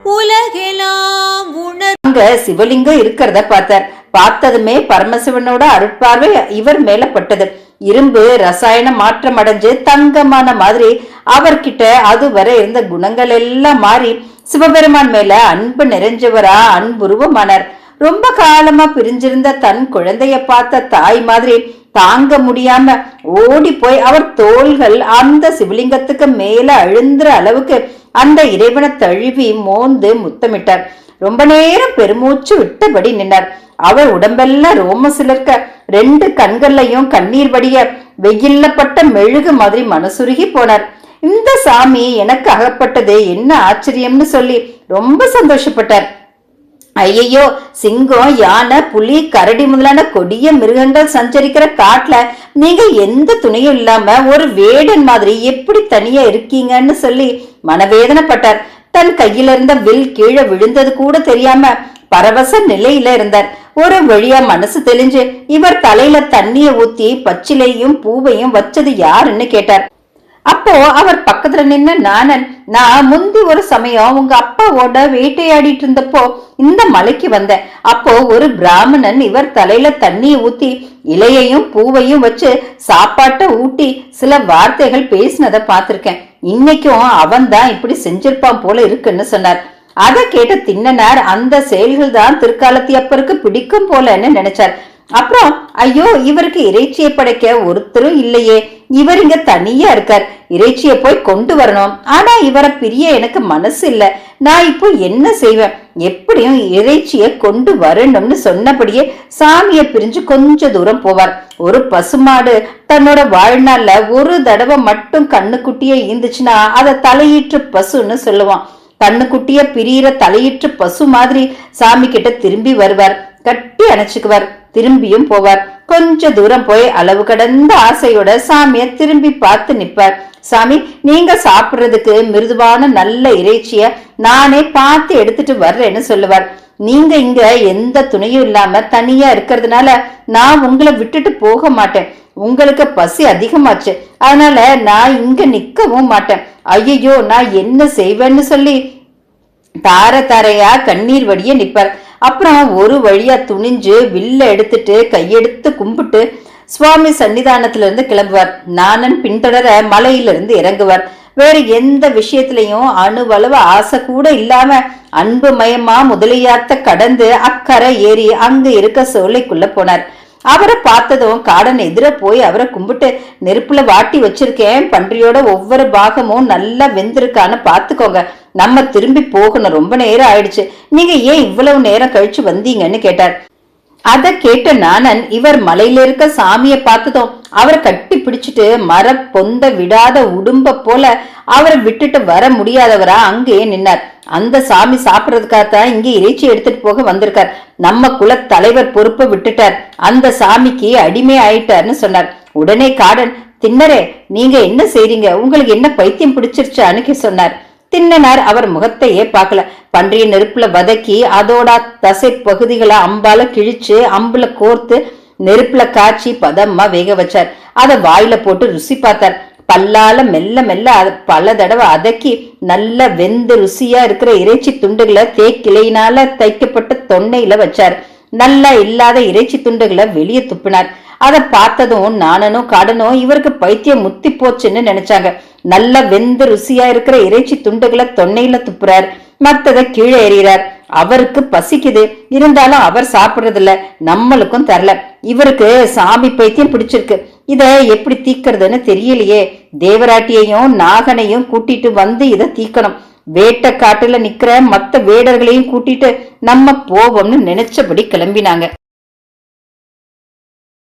உலகெல்லாம் உணர். அங்க சிவலிங்கம் இருக்கிறத பார்த்தார். பார்த்ததுமே பரமசிவனோட அருட்பார்வை இவர் மேல பட்டது இரும்பு ரசாயன மாற்றம் அடைஞ்சு தங்கமான மாதிரி அவர்கிட்ட அதுவரை இருந்த குணங்கள் எல்லாம் மாறி சிவபெருமான் மேல அன்பு நிறைஞ்சவரா அன்புருவமானார். ரொம்ப காலமா பிரிஞ்சிருந்த தன் குழந்தைய பார்த்த தாய் மாதிரி தாங்க முடியாம ஓடி போய் அவர் தோள்கள் அந்த சிவலிங்கத்துக்கு மேல அழுந்துற அளவுக்கு அந்த இறைவனை தழுவி மோந்து முத்தமிட்டார். ரொம்ப நேரம் பெருமூச்சு விட்டபடி நின்றார் அவர் உடம்பெல்லாம் ரோம சிலர்க்க. ரெண்டு கண்கள்லையும் கண்ணீர் வடிய வெயில்ல பட்ட மெழுகு மாதிரி மனசுருகி போனார். இந்த சாமி எனக்கு அகப்பட்டது என்ன ஆச்சரியம்னு சொல்லி ரொம்ப சந்தோஷப்பட்டார். ஐயையோ சிங்கம் யானை புலி கரடி முதலான கொடிய மிருகங்கள் சஞ்சரிக்கிற காட்டுல நீங்க எந்த துணையும் இல்லாம ஒரு வேடன் மாதிரி எப்படி தனியா இருக்கீங்கன்னு சொல்லி மனவேதனைப்பட்டார். தன் கையில இருந்த வில் கீழே விழுந்தது கூட தெரியாம பரவச நிலையில இருந்தார். ஒரு வழியா மனசு தெளிஞ்சு இவர் தலையில தண்ணிய ஊத்தி பச்சிலையும் பூவையும் வச்சது யாருன்னு கேட்டார். அப்போ அவர் பக்கத்துல நின்ன நானன் நான் முந்தி ஒரு சமயம் உங்க அப்பாவோட வேட்டையாடிட்டு இருந்தப்போ இந்த மலைக்கு வந்தேன். அப்போ ஒரு பிராமணன் இவர் தலையில தண்ணியை ஊத்தி இலையையும் பூவையும் வச்சு சாப்பாட்டை ஊட்டி சில வார்த்தைகள் பேசினதை பார்த்திருக்கேன். இன்னைக்கும் அவன் தான் இப்படி செஞ்சிருப்பான் போல இருக்குன்னு சொன்னார். அதை கேட்ட தின்னனார் அந்த செயல்கள் தான் திருக்காலத்தி அப்பருக்கு பிடிக்கும் போலன்னு நினைச்சார். அப்புறம் ஐயோ இவருக்கு இறைச்சியை படைக்க ஒருத்தரும் இல்லையே. இவர் இங்க தனியா இருக்கார். இறைச்சியை போய் கொண்டு வரணும். ஆனா இவரை பிரிய எனக்கு மனசு இல்ல. நான் இப்போ என்ன செய்வேன்? எப்படியும் இறைச்சியை கொண்டு வரணும்னு சொன்னபடியே சாமியை பிரிஞ்சு கொஞ்ச தூரம் போவார். ஒரு பசுமாடு தன்னோட வாழ்நாள்ல ஒரு தடவை மட்டும் கண்ணுக்குட்டியே இருந்துச்சுன்னா அதை தலையீற்று பசுன்னு சொல்லுவான். கண்ணுக்குட்டிய பிரியிற தலையிற்று பசு மாதிரி சாமி கிட்ட திரும்பி வருவார். கட்டி அணைச்சுக்குவார். திரும்பியும் போவார். கொஞ்ச தூரம் போய் அளவு கடந்த ஆசையோட சாமிய திரும்பி பார்த்து நிப்பார். சாமி நீங்க சாப்பிடுறதுக்கு மிருதுவான நல்ல இறைச்சிய நானே பார்த்து எடுத்துட்டு வர்றேன்னு சொல்லுவார். நீங்க இங்க எந்த துணையும் இல்லாம தனியா இருக்கிறதுனால நான் உங்களை விட்டுட்டு போக மாட்டேன். உங்களுக்கு பசி அதிகமாச்சு. அதனால நான் இங்க நிக்கவும் மாட்டேன். ஐயோ நான் என்ன செய்வேன்னு சொல்லி தார தாரையா கண்ணீர் வடிய நிப்பார் அப்புறம் ஒரு வழியா துணிஞ்சு வில்ல எடுத்துட்டு கையெடுத்து கும்பிட்டு சுவாமி சன்னிதானத்திலிருந்து கிளம்புவார். நானன் பின்தொடர மலையிலிருந்து இறங்குவார். வேற எந்த விஷயத்திலையும் அணுவளவு ஆசை கூட இல்லாம அன்பு மயமா முதலியாத்த கடந்து அக்கறை ஏறி அங்கு இருக்க சோலைக்குள்ள போனார். அவரை பார்த்ததும் காடன் எதிர போய் அவரை கும்பிட்டு நெருப்புல வாட்டி வச்சிருக்கேன். பன்றியோட ஒவ்வொரு பாகமும் நல்லா வெந்திருக்கான்னு பாத்துக்கோங்க. நம்ம திரும்பி போகணும். ரொம்ப நேரம் ஆயிடுச்சு. நீங்க ஏன் இவ்வளவு நேரம் கழிச்சு வந்தீங்கன்னு கேட்டார். அத கேட்ட நானன் இவர் மலையில இருக்க சாமிய பார்த்ததும் அவரை கட்டி பிடிச்சிட்டு மர பொந்த விடாத உடும்ப போல அவரை விட்டுட்டு வர முடியாதவரா அங்கேயே நின்னார். அந்த சாமி சாப்பிடறதுக்காகத்தான் இங்கே இறைச்சி எடுத்துட்டு போக வந்திருக்கார். நம்ம குல தலைவர் பொறுப்பை விட்டுட்டார். அந்த சாமிக்கு அடிமை ஆயிட்டார்னு சொன்னார். உடனே காடன் தின்னரே நீங்க என்ன செய்றீங்க? உங்களுக்கு என்ன பைத்தியம் பிடிச்சிருச்சான்னு சொன்னார். தின்னனார் அவர் முகத்தையே பார்க்கல. பன்றிய நெருப்புல வதக்கி அதோட தசை பகுதிகளை அம்பால கிழிச்சு அம்புல கோர்த்து நெருப்புல காய்ச்சி பதமா வேக வச்சார். அத வாயில போட்டு ருசி பார்த்தார். பல்லால மெல்ல மெல்ல பல தடவை அதக்கி நல்ல வெந்து ருசியா இருக்கிற இறைச்சி துண்டுகளை தேக்கிளையினால தைக்கப்பட்ட தொன்னையில வச்சார். நல்லா இல்லாத இறைச்சி துண்டுகளை வெளியே துப்பினார். அதை பார்த்ததும் நானனும் காடனும் இவருக்கு பைத்தியம் முத்தி போச்சுன்னு நினைச்சாங்க. நல்ல வெந்து ருசியா இருக்கிற இறைச்சி துண்டுகளை தொன்னையில துப்புறார். மத்ததை கீழே எறிகிறார். அவருக்கு பசிக்குது. இருந்தாலும் அவர் சாப்பிடுறதில்ல. நம்மளுக்கும் தரல. இவருக்கு சாமி பைத்தியம் பிடிச்சிருக்கு. இத எப்படி தீக்கிறதுன்னு தெரியலையே. தேவராட்டியையும் நாகனையும் கூட்டிட்டு வந்து இத தீக்கணும் வேட்டை காட்டுல நிக்கிற மத்த வேடர்களையும் கூட்டிட்டு நம்ம போவோம்னு நினைச்சபடி கிளம்பினாங்க.